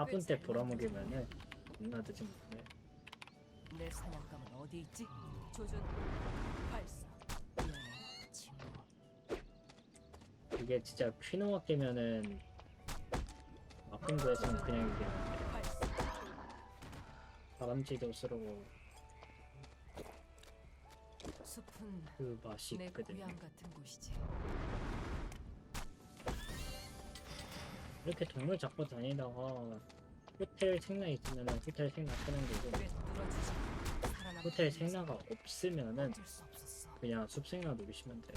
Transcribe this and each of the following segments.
4분 때 돌아먹이면은 겁나 늦은 거네. 내 사냥감은 어디 있지? 조준 발사. 미안해, 친구. 이게 진짜 퀴노가 깨면은 아픈 거에서는 그냥 이기는데 발사. 바람쥐도 숲은 그 맛이 내 있거든요. 고향 같은 곳이지. 이렇게 동물 잡고 다니다가 호텔 생나 있으면은 호텔 생나 켜는 거고 호텔 생나가 없으면은. 그냥 숲생나 누르시면 돼요.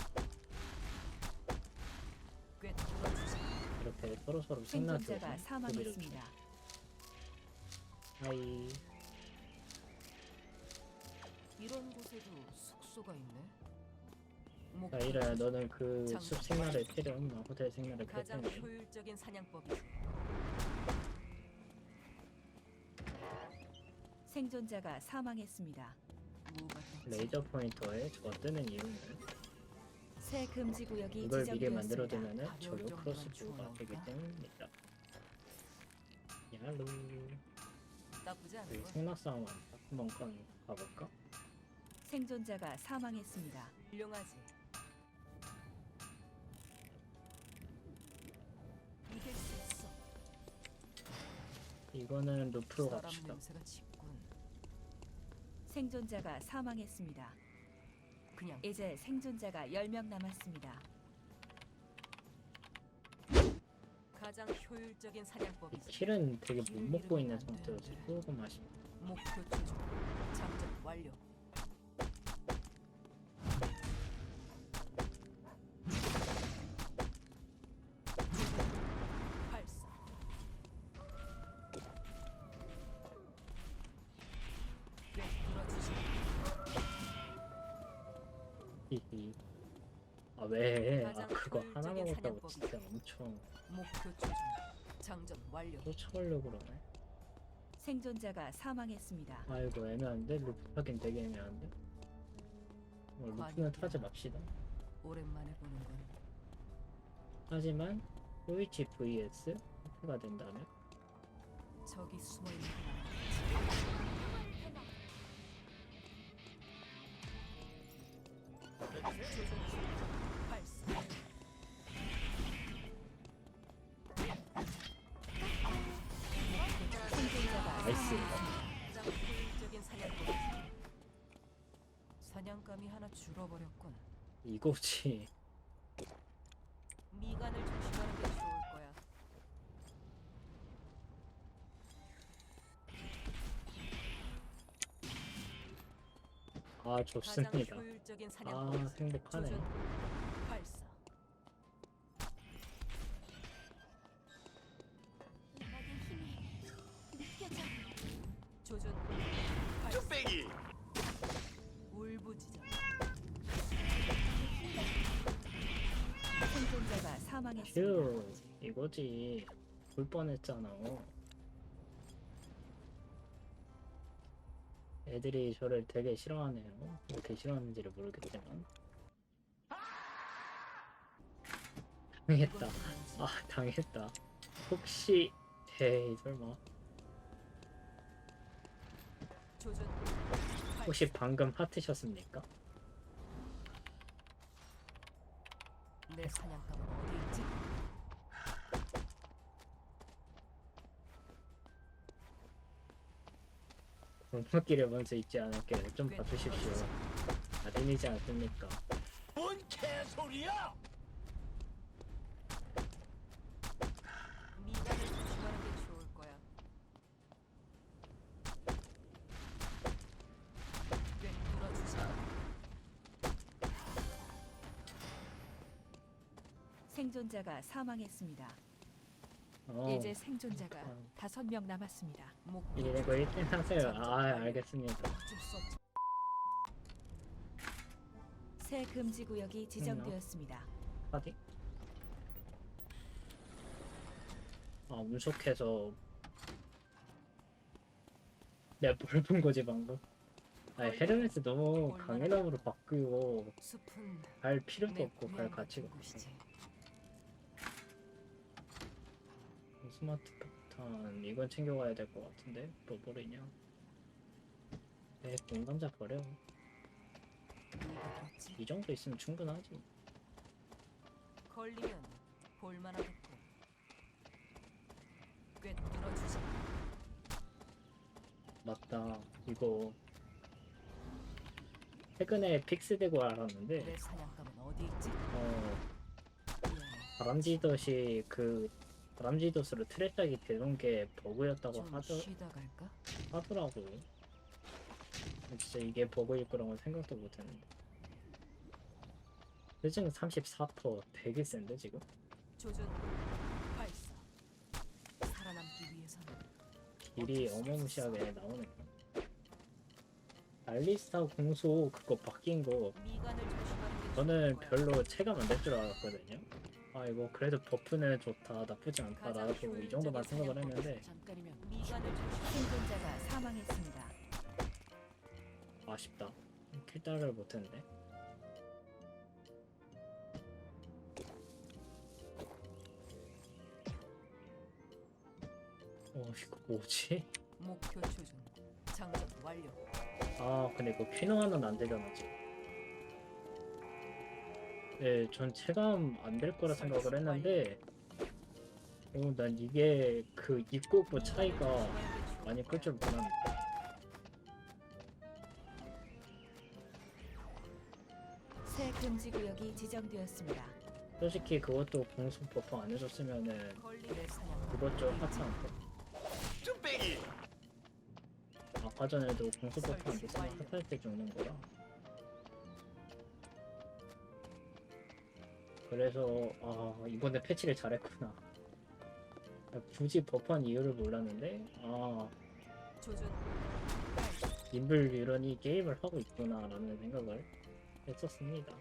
이렇게 서로 서로 생나 생존자가 사망했습니다. 하이 이런 곳에도 숙소가 있네. 자 이래 너는 그. 숲 생나를 필요 없나 호텔 생나를 가장 효율적인 사냥법이 생존자가 사망했습니다. 뭐가? 레이저 포인터에 저가 뜨는 이유는 새 금지 구역이 이걸 미리 지정되었습니다. 만들어두면은 정도만 크로스보가 주워놓을까? 되기 때문입니다. 야루 나쁘지 걸. 생나 싸움 한번 건 가볼까? 생존자가 사망했습니다. 훌륭하지. 이거는 루프로 사람 갑시다. 냄새가 짙군. 생존자가 사망했습니다. 그냥 이제 생존자가 10명 남았습니다. 가장 효율적인 사냥법이지. 킬은 되게 못 먹고 있는 상태여서 조금 아쉽다. 목표 조준. 작전 완료. 아 왜? 아 그거 하나 먹었다고. 진짜 엄청 목표 조준. 장전 완료. 쫓아오려고 그러네. 생존자가 사망했습니다. 아이고 애매한데? 루프 하긴 되게 애매한데? 뭐 루프는 타지 맙시다. 오랜만에 보는 건 하지만 스위치 vs 루프가 된다면 저기 숨어 있는 건아 사냥감이 하나 줄어버렸군. 이거지. 미간을 조심하는 게 좋을 거야. 아 가장 좋습니다. 효율적인 아. 행복하네. 조준. 사망했습니다. 휴 이거지. 볼 뻔했잖아. 애들이 저를 되게 싫어하네요. 어떻게 싫어하는지를 모르겠지만. 당했다. 아 당했다. 혹시 에이 설마. 혹시 방금 하트셨습니까? 내 사냥감은 골목길에 먼저 있지 않을게 좀 봐주십시오. 아린이지 않습니까? 뭔 개소리야 미간을 조심하는 게 좋을 거야. 꿰뚫어주지. 생존자가 사망했습니다. 어, 이제 생존자가 어. 5명 남았습니다. 이거 1등 하세요. 아 알겠습니다. 새 금지 구역이 지정되었습니다. 하디? 아 운석해서 내가 뭘본 거지 방금? 아 헤르메스 너무 강해담으로 바꾸고 숲은 갈 필요도 내 없고 갈 가치가 없어. 스마트 포탄 이건 챙겨가야 될 것 같은데 뭐 버리냐? 네, 공감자 버려. 이 정도 있으면 충분하지. 걸리면 볼만하겠고. 꽤 뚫어주지. 맞다. 이거 최근에 픽스되고 알았는데 내 사냥감은 어디 있지? 어 미안해. 바람지덧이 그 바람지덧으로 트랙작이 되는 게 버그였다고 좀 하더, 쉬다 갈까? 하더라고. 진짜 이게 버그일 거라고 생각도 못했는데. 요즘 34% 되게 센데 지금? 조준 발사. 살아남기 위해서는 길이 어마무시하게 나오네. 알리스타 공소 그거 바뀐 거 미간을 조심하는 게 저는 좋을 거야. 별로 체감 안 될 줄 알았거든요. 아 이거 그래도 버프는 좋다 나쁘지 않다 가장 나도 이 정도만 생각을 했는데. 생존자가 사망했습니다. 아쉽다. 킬다를 못했네. 어 이거 뭐지? 목표 조준. 장전 완료. 아 근데 이거 퀴노아는 안 되잖아 지금. 네, 전 체감 안 될 거라 생각을 했는데 어, 난 이게 그 입구부 차이가 많이 클 줄 몰랐는데 새 금지 구역이 지정되었습니다. 솔직히 그것도 공속 버프 안 해줬으면은 사냥. 그것 좀 하지 않고 쭈빼기 아까 전에도 공속 버프 안 됐으면 핫할 때 죽는 거라 그래서 아 이번에 패치를 잘했구나 굳이 버프한 이유를 몰랐는데 아. 인물 유런이 게임을 하고 있구나 라는 생각을 했었습니다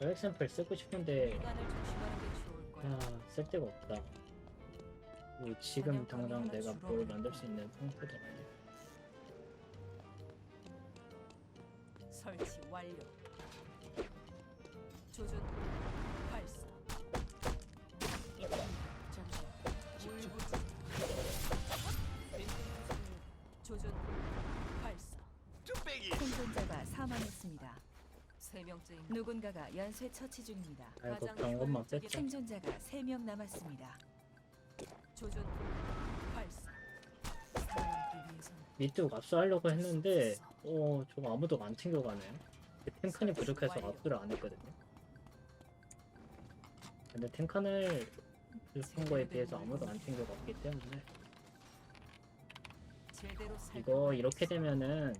엑샘플 쓰고 싶은데 미간을 조심하는 게 좋을 거야. 아 쓸 데가 없다 뭐 지금 당장 내가 뭘 만들 수 있는 상태도 아니야 설치 완료. 조준 발사. 잠시. 조준 발사. 쭈빼기 생존자가 사망했습니다. 세 명째인 누군가가 연쇄 처치 중입니다. 아이고 가장 병원만 효율적인 뺐죠 생존자가 3명 남았습니다. 조준 발사. 살아남기 위해서는 밑도 압수하려고 했는데 어 저거 아무도 안 챙겨가네요 탱칸이 부족해서 압수를 안 했거든요 근데 탱칸을 한 거에 비해서 아무도 안 챙겨갔기 때문에 제대로 이거 이렇게 되면은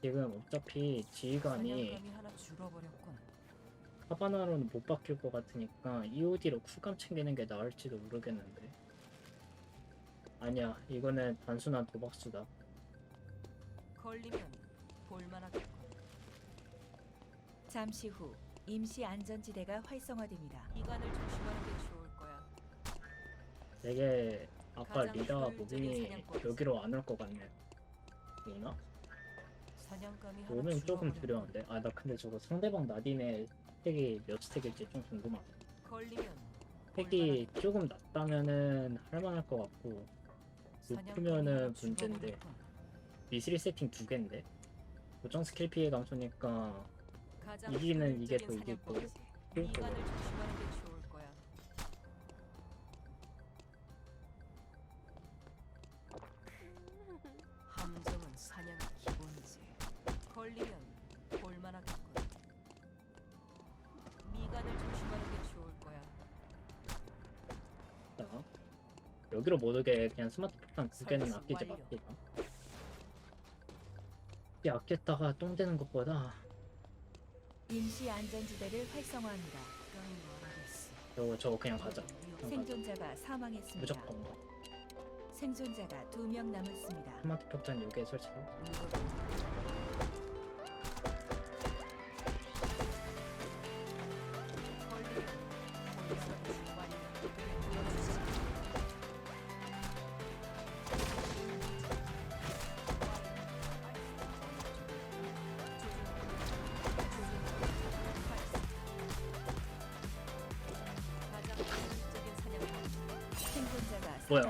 지금 어차피 지휘관이 사냥감이 하나 줄어버렸군. 하바나로는 못 바뀔 것 같으니까 EOD로 쿨감 챙기는 게 나을지도 모르겠는데 아니야 이거는 단순한 도박수다 걸리면 볼만하겠군. 잠시 후 임시 안전지대가 활성화됩니다. 이간을 조심하는 게 좋을 거야. 되게 아까 가장 효율적인 무빙이 사냥법이지. 여기로 안 올 것 같네 오나? 사냥감이 하나 오면 조금. 두려운데. 아 나 근데 저거 상대방 나딘의 스택이 몇 스택일지 좀 궁금하다. 걸리면 스택이 조금 낮다면은 할만할 것 같고 높으면은 문제인데. 미스리 세팅 두 개인데? 고정 스킬 피해 감소니까 이기는 이게 또 이게 또 사냥법 걸리면 볼만하겠군. 미간을 조심하는 게 좋을 거야. 자, 여기로 못 오게 그냥 스마트 폭탄 두 개는 설치 아끼지 완료. 맙시다 이 아꼈다가 똥 되는 것보다 임시 안전지대를 활성화합니다. 말하겠어. 저거 저거 그냥 가자 생존자가 사망했습니다. 무조건 가. 생존자가 2명 남았습니다. 스마트 폭탄 여기에 설치하고 누구든 뭐야?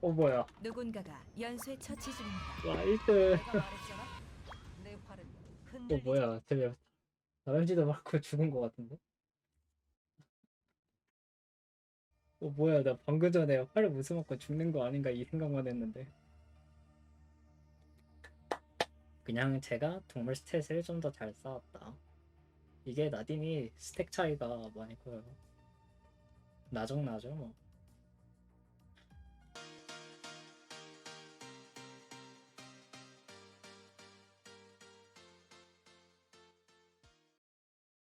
어 뭐야? 누군가가 연쇄 처치 중입니다. 와 1등. 내가 말했잖아. 내 활은 어 흔들리지 뭐야? 쟤 다람쥐도 맞고 죽은 것 같은데? 어 뭐야? 나 방금 전에 활을 무슨 맞고 죽는 거 아닌가 이 생각만 했는데. 그냥 제가 동물 스탯을 좀 더 잘 쌓았다. 이게 나딘이 스택 차이가 많이 커요. 나중나죠 뭐.